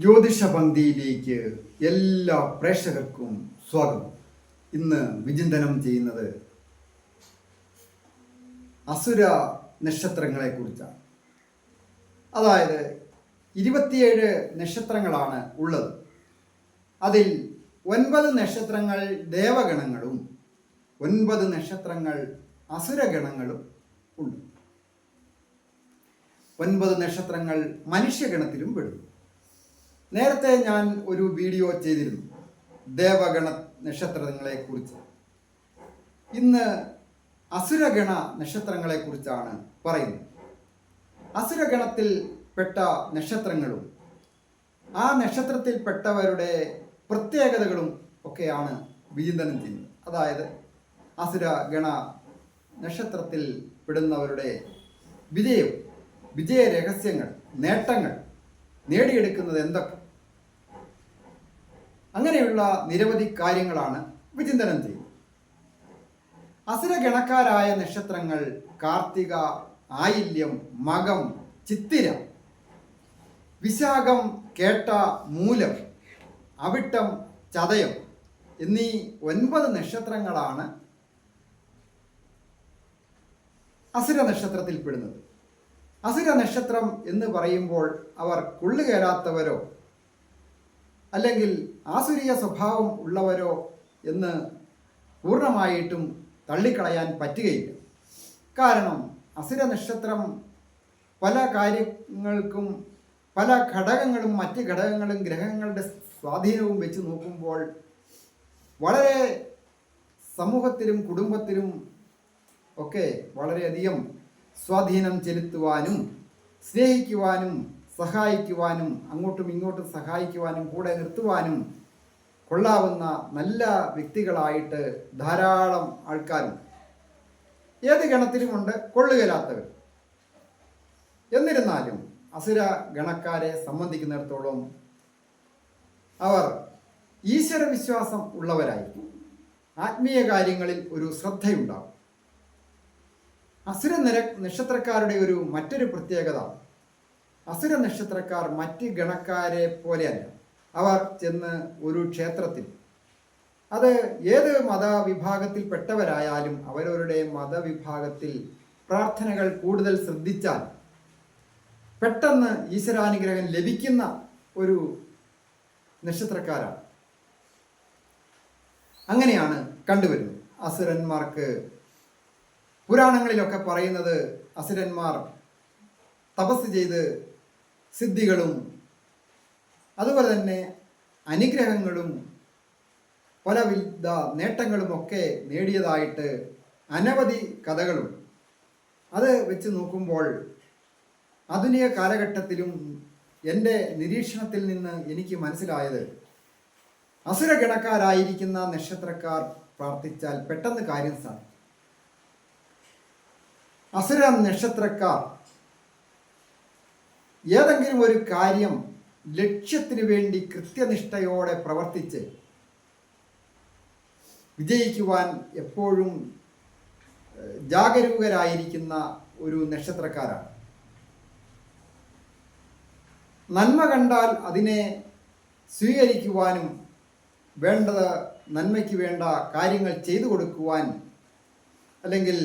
ജ്യോതിഷ പന്തിയിലേക്ക് എല്ലാ പ്രേക്ഷകർക്കും സ്വാഗതം. ഇന്ന് വിചിന്തനം ചെയ്യുന്നത് അസുര നക്ഷത്രങ്ങളെ കുറിച്ചാണ് അതായത് ഇരുപത്തിയേഴ് നക്ഷത്രങ്ങളാണ് ഉള്ളത്. അതിൽ ഒൻപത് നക്ഷത്രങ്ങൾ ദേവഗണങ്ങളും ഒൻപത് നക്ഷത്രങ്ങൾ അസുരഗണങ്ങളും ഉണ്ട്. ഒൻപത് നക്ഷത്രങ്ങൾ മനുഷ്യഗണത്തിലും പെടും നേരത്തെ ഞാൻ ഒരു വീഡിയോ ചെയ്തിരുന്നു. ദേവഗണ നക്ഷത്രങ്ങളെ കുറിച്ച്. ഇന്ന് അസുരഗണ നക്ഷത്രങ്ങളെ കുറിച്ചാണ് പറയുന്നത്. അസുരഗണത്തിൽ പെട്ട നക്ഷത്രങ്ങളും ആ നക്ഷത്രത്തിൽപ്പെട്ടവരുടെ പ്രത്യേകതകളും ഒക്കെയാണ് വിചിന്തനം ചെയ്യുന്നത്. അതായത് അസുരഗണ നക്ഷത്രത്തിൽ പെടുന്നവരുടെ വിജയം വിജയ രഹസ്യങ്ങൾ നേട്ടങ്ങൾ നേടിയെടുക്കുന്നത് എന്തൊക്കെ? അങ്ങനെയുള്ള നിരവധി കാര്യങ്ങളാണ് വിചിന്തനം ചെയ്യുന്നത്. അസുരഗണക്കാരായ നക്ഷത്രങ്ങൾ കാർത്തിക ആയില്യം മകം ചിത്തിര വിശാഖം കേട്ട മൂലം അവിട്ടം ചതയം എന്നീ ഒൻപത് നക്ഷത്രങ്ങളാണ് അസുര നക്ഷത്രത്തിൽപ്പെടുന്നത് അസുര നക്ഷത്രം എന്ന് പറയുമ്പോൾ അവർ കൊള്ളുകയറാത്തവരോ അല്ലെങ്കിൽ ആസുരീയ സ്വഭാവം ഉള്ളവരോ എന്ന് പൂർണമായിട്ടും തള്ളിക്കളയാൻ പറ്റുകയില്ല. കാരണം അസുര നക്ഷത്രം പല കാര്യങ്ങൾക്കും പല ഘടകങ്ങളും മറ്റ് ഘടകങ്ങളും ഗ്രഹങ്ങളുടെ സ്വാധീനവും വെച്ച് നോക്കുമ്പോൾ വളരെ സമൂഹത്തിലും കുടുംബത്തിലും ഒക്കെ വളരെയധികം സ്വാധീനം ചെലുത്തുവാനും സ്നേഹിക്കുവാനും സഹായിക്കുവാനും അങ്ങോട്ടും ഇങ്ങോട്ടും സഹായിക്കുവാനും കൂടെ നിർത്തുവാനും കൊള്ളാവുന്ന നല്ല വ്യക്തികളായിട്ട് ധാരാളം ആൾക്കാരും ഏത് ഗണത്തിലുമുണ്ട്? കൊള്ളുകയില്ലാത്തവർ. എന്നിരുന്നാലും അസുര ഗണക്കാരെ സംബന്ധിക്കുന്നിടത്തോളം അവർ ഈശ്വര വിശ്വാസം ഉള്ളവരായിരിക്കും. ആത്മീയ കാര്യങ്ങളിൽ ഒരു ശ്രദ്ധയുണ്ടാകും അസുര നിര നക്ഷത്രക്കാരുടെ ഒരു മറ്റൊരു പ്രത്യേകത അസുര നക്ഷത്രക്കാർ മറ്റ് ഗണക്കാരെ പോലെയല്ല. അവർ ചെന്ന് ഒരു ക്ഷേത്രത്തിൽ. അത് ഏത് മതവിഭാഗത്തിൽപ്പെട്ടവരായാലും അവരവരുടെ മതവിഭാഗത്തിൽ പ്രാർത്ഥനകൾ കൂടുതൽ ശ്രദ്ധിച്ചാൽ പെട്ടെന്ന് ഈശ്വരാനുഗ്രഹം ലഭിക്കുന്ന ഒരു നക്ഷത്രക്കാരാണ്. അങ്ങനെയാണ് കണ്ടുവരുന്നത്. അസുരന്മാർക്ക് പുരാണങ്ങളിലൊക്കെ പറയുന്നത് അസുരന്മാർ തപസ് ചെയ്ത് സിദ്ധികളും അതുപോലെ തന്നെ അനുഗ്രഹങ്ങളും പലവിധ നേട്ടങ്ങളുമൊക്കെ നേടിയതായിട്ട് അനവധി കഥകളും. അത് വെച്ച് നോക്കുമ്പോൾ ആധുനിക കാലഘട്ടത്തിലും എന്റെ നിരീക്ഷണത്തിൽ നിന്ന് എനിക്ക് മനസ്സിലായത് അസുരഗണക്കാരായിരിക്കുന്ന നക്ഷത്രക്കാർ പ്രാർത്ഥിച്ചാൽ പെട്ടെന്ന് കാര്യം സാധിക്കും. അസുര നക്ഷത്രക്കാർ ഏതെങ്കിലും ഒരു കാര്യം ലക്ഷ്യത്തിന് വേണ്ടി കൃത്യനിഷ്ഠയോടെ പ്രവർത്തിച്ച് വിജയിക്കുവാൻ എപ്പോഴും ജാഗരൂകരായിരിക്കുന്ന ഒരു നക്ഷത്രക്കാരാണ്. നന്മ കണ്ടാൽ അതിനെ സ്വീകരിക്കുവാനും വേണ്ടത് നന്മയ്ക്ക് വേണ്ട കാര്യങ്ങൾ ചെയ്തു കൊടുക്കുവാൻ അല്ലെങ്കിൽ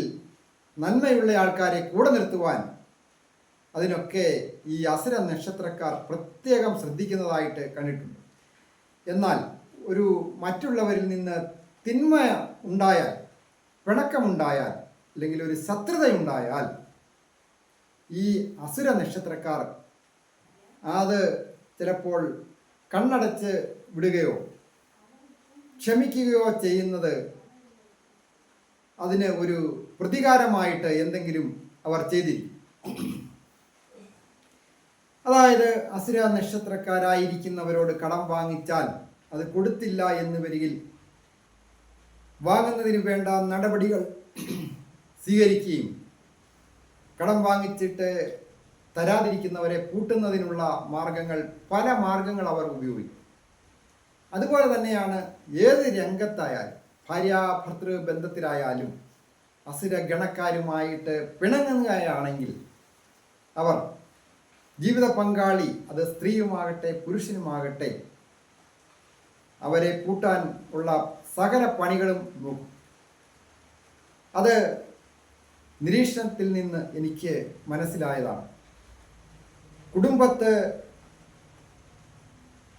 നന്മയുള്ള ആൾക്കാരെ കൂടെ നിർത്തുവാൻ അതിനൊക്കെ ഈ അസുര നക്ഷത്രക്കാർ പ്രത്യേകം ശ്രദ്ധിക്കുന്നതായിട്ട് കണ്ടിട്ടുണ്ട്. എന്നാൽ ഒരു മറ്റുള്ളവരിൽ നിന്ന് തിന്മ ഉണ്ടായാൽ പിണക്കമുണ്ടായാൽ അല്ലെങ്കിൽ ഒരു ശത്രുതയുണ്ടായാൽ ഈ അസുര നക്ഷത്രക്കാർ അത് ചിലപ്പോൾ കണ്ണടച്ച് വിടുകയോ ക്ഷമിക്കുകയോ ചെയ്യുന്നത് അതിന് ഒരു പ്രതികാരമായിട്ട് എന്തെങ്കിലും അവർ ചെയ്തിരിക്കും. അതായത് അസുര നക്ഷത്രക്കാരായിരിക്കുന്നവരോട് കടം വാങ്ങിച്ചാൽ അത് കൊടുത്തില്ല എന്ന് വരികിൽ വാങ്ങുന്നതിന് വേണ്ട നടപടികൾ സ്വീകരിക്കുകയും കടം വാങ്ങിച്ചിട്ട് തരാതിരിക്കുന്നവരെ പൂട്ടുന്നതിനുള്ള മാർഗങ്ങൾ പല മാർഗങ്ങൾ അവർ ഉപയോഗിക്കും. അതുപോലെ തന്നെയാണ് ഏത് രംഗത്തായാലും ഭാര്യ ഭർത്തൃ ബന്ധത്തിലായാലും അസുര ഗണക്കാരുമായിട്ട് പിണങ്ങുകയാണെങ്കിൽ അവർ ജീവിത പങ്കാളി അത് സ്ത്രീയുമാകട്ടെ പുരുഷനുമാകട്ടെ അവരെ കൂട്ടാൻ ഉള്ള സകല പണികളും നോക്കും. അത് നിരീക്ഷണത്തിൽ നിന്ന് എനിക്ക് മനസ്സിലായതാണ്. കുടുംബത്ത്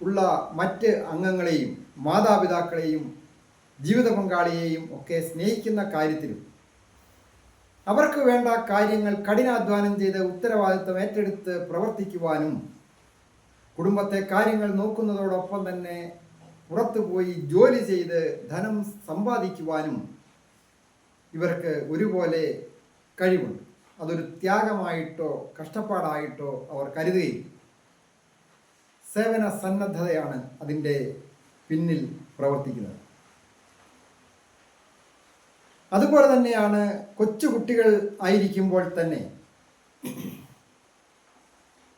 ഉള്ള മറ്റ് അംഗങ്ങളെയും മാതാപിതാക്കളെയും ജീവിത പങ്കാളിയെയും ഒക്കെ സ്നേഹിക്കുന്ന കാര്യത്തിലും അവർക്ക് വേണ്ട കാര്യങ്ങൾ കഠിനാധ്വാനം ചെയ്ത് ഉത്തരവാദിത്വം ഏറ്റെടുത്ത് പ്രവർത്തിക്കുവാനും കുടുംബത്തെ കാര്യങ്ങൾ നോക്കുന്നതോടൊപ്പം തന്നെ പുറത്തുപോയി ജോലി ചെയ്ത് ധനം സമ്പാദിക്കുവാനും ഇവർക്ക് ഒരുപോലെ കഴിവുണ്ട്. അതൊരു ത്യാഗമായിട്ടോ കഷ്ടപ്പാടായിട്ടോ അവർ കരുതുകയില്ല. സേവന സന്നദ്ധതയാണ് അതിന്റെ പിന്നിൽ പ്രവർത്തിക്കുന്നത്. അതുപോലെ തന്നെയാണ് കൊച്ചു കുട്ടികൾ ആയിരിക്കുമ്പോൾ തന്നെ.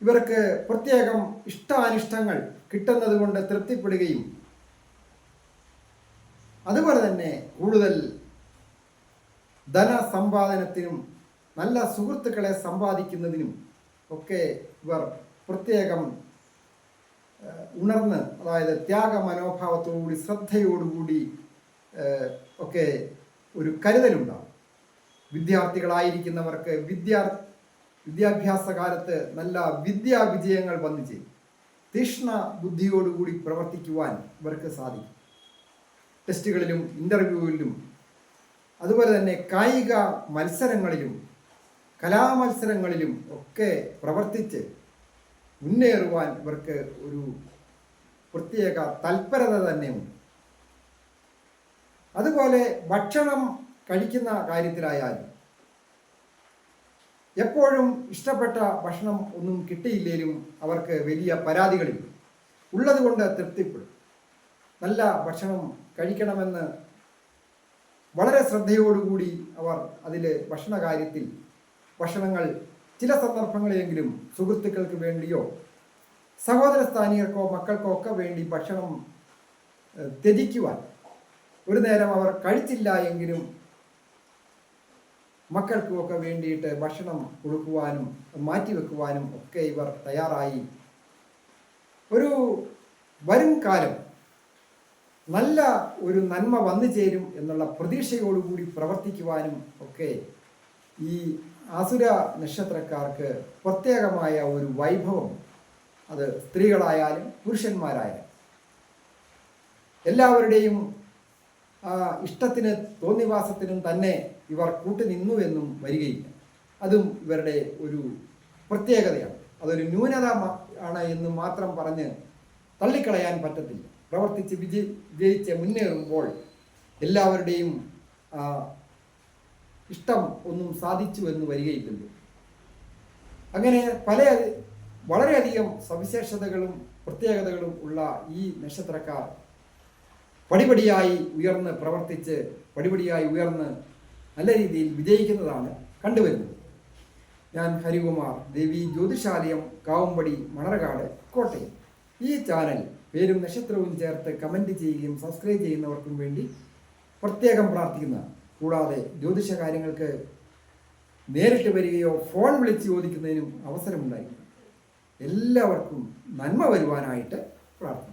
ഇവർക്ക് പ്രത്യേകം ഇഷ്ടാനിഷ്ടങ്ങൾ കിട്ടുന്നത് കൊണ്ട് തൃപ്തിപ്പെടുകയും അതുപോലെ തന്നെ കൂടുതൽ ധനസമ്പാദനത്തിനും നല്ല സുഹൃത്തുക്കളെ സമ്പാദിക്കുന്നതിനും ഒക്കെ ഇവർ പ്രത്യേകം ഉണർന്ന് അതായത് ത്യാഗ മനോഭാവത്തോടുകൂടി ശ്രദ്ധയോടുകൂടി ഒക്കെ ഒരു കരുതലുണ്ടാവും. വിദ്യാർത്ഥികളായിരിക്കുന്നവർക്ക് വിദ്യാ വിദ്യാഭ്യാസ കാലത്ത് നല്ല വിദ്യാ വിജയങ്ങൾ വന്നു ചെയ്യും തീക്ഷ്ണ ബുദ്ധിയോടുകൂടി പ്രവർത്തിക്കുവാൻ ഇവർക്ക് സാധിക്കും. ടെസ്റ്റുകളിലും ഇന്റർവ്യൂവിലും അതുപോലെ തന്നെ കായിക മത്സരങ്ങളിലും കലാമത്സരങ്ങളിലും ഒക്കെ പ്രവർത്തിച്ച് മുന്നേറുവാൻ ഇവർക്ക് ഒരു പ്രത്യേക തൽപരത തന്നെയുണ്ട് അതുപോലെ ഭക്ഷണം കഴിക്കുന്ന കാര്യത്തിലായാലും എപ്പോഴും ഇഷ്ടപ്പെട്ട ഭക്ഷണം ഒന്നും കിട്ടിയില്ലെങ്കിലും അവർക്ക് വലിയ പരാതികളില്ല. ഉള്ളതുകൊണ്ട് തൃപ്തിപ്പെടും. നല്ല ഭക്ഷണം കഴിക്കണമെന്ന് വളരെ ശ്രദ്ധയോടുകൂടി അവർ അതിൽ ഭക്ഷണ കാര്യത്തിൽ ഭക്ഷണങ്ങൾ ചില സന്ദർഭങ്ങളെങ്കിലും സുഹൃത്തുക്കൾക്ക് വേണ്ടിയോ സഹോദര സ്ഥാനീയർക്കോ മക്കൾക്കോ ഒക്കെ വേണ്ടി ഭക്ഷണം ത്യജിക്കുവാൻ ഒരു നേരം അവർ കഴിച്ചില്ല എങ്കിലും മക്കൾക്കുമൊക്കെ വേണ്ടിയിട്ട് ഭക്ഷണം കൊടുക്കുവാനും മാറ്റിവെക്കുവാനും ഒക്കെ ഇവർ തയ്യാറായി. ഒരു വരും കാലം നല്ല ഒരു നന്മ വന്നു ചേരും എന്നുള്ള പ്രതീക്ഷയോടുകൂടി പ്രവർത്തിക്കുവാനും ഒക്കെ ഈ അസുര നക്ഷത്രക്കാർക്ക് പ്രത്യേകമായ ഒരു വൈഭവം. അത് സ്ത്രീകളായാലും പുരുഷന്മാരായാലും. എല്ലാവരുടെയും ഇഷ്ടത്തിന് തോന്നിവാസത്തിനും തന്നെ ഇവർ കൂട്ടുനിന്നു എന്നും വരികയില്ല. അതും ഇവരുടെ ഒരു പ്രത്യേകതയാണ്. അതൊരു ന്യൂനത ആണ് എന്ന് മാത്രം പറഞ്ഞ് തള്ളിക്കളയാൻ പറ്റത്തില്ല. പ്രവർത്തിച്ച് വിജയി വിജയിച്ച് മുന്നേറുമ്പോൾ എല്ലാവരുടെയും ഇഷ്ടം ഒന്നും സാധിച്ചു എന്ന് വരികയില്ലല്ലോ. അങ്ങനെ പല വളരെയധികം സവിശേഷതകളും പ്രത്യേകതകളും ഉള്ള ഈ നക്ഷത്രക്കാർ പടിപടിയായി ഉയർന്ന് പ്രവർത്തിച്ച് പടിപടിയായി ഉയർന്ന് നല്ല രീതിയിൽ വിജയിക്കുന്നതാണ് കണ്ടുവരുന്നത്. ഞാൻ ഹരികുമാർ ദേവി ജ്യോതിഷാലയം കാവുംപടി മണർകാട് കോട്ടയം. ഈ ചാനൽ പേരും നക്ഷത്രവും ചേർത്ത് കമന്റ് ചെയ്യുകയും സബ്സ്ക്രൈബ് ചെയ്യുന്നവർക്കും വേണ്ടി പ്രത്യേകം പ്രാർത്ഥിക്കുന്ന കൂടാതെ ജ്യോതിഷ കാര്യങ്ങൾക്ക് നേരിട്ട് വരികയോ ഫോൺ വിളിച്ച് ചോദിക്കുന്നതിനും അവസരമുണ്ടായിരിക്കും എല്ലാവർക്കും നന്മ വരുവാനായിട്ട് പ്രാർത്ഥിക്കുന്നു.